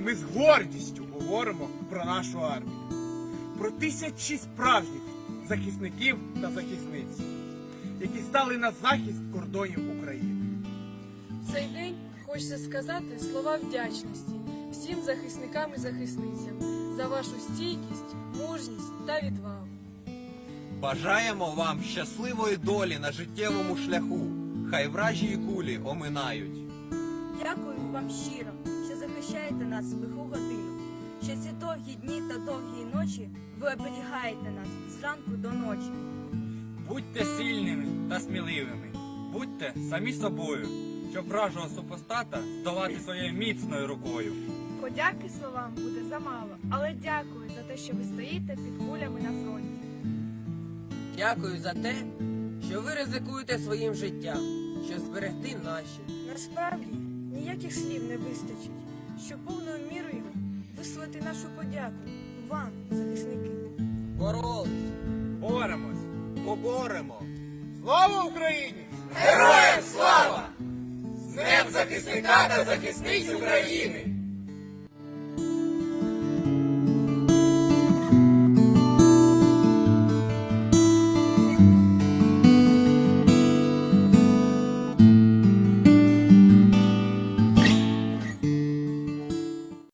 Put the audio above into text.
ми з гордістю говоримо про нашу армію, про тисячі справжніх захисників та захисниць, які стали на захист кордонів України. В цей день хочеться сказати слова вдячності всім захисникам і захисницям за вашу стійкість, мужність та відвагу. Бажаємо вам щасливої долі на життєвому шляху. Хай вражі кулі оминають. Дякую вам щиро, захищаєте нас в лиху годину, що ці довгі дні та довгі ночі ви оберігаєте нас зранку до ночі. Будьте сильними та сміливими, будьте самі собою, щоб вражого супостата здолати своєю міцною рукою. Подяки словам буде замало, але дякую за те, що ви стоїте під кулями на фронті. Дякую за те, що ви ризикуєте своїм життям, щоб зберегти наші. Насправді ніяких слів не вистачить, щоб повною мірою висловити нашу подяку вам, захисники. Боролись. Боремось! Поборемо! Слава Україні! Героям слава! З Днем захисника та захисниць України!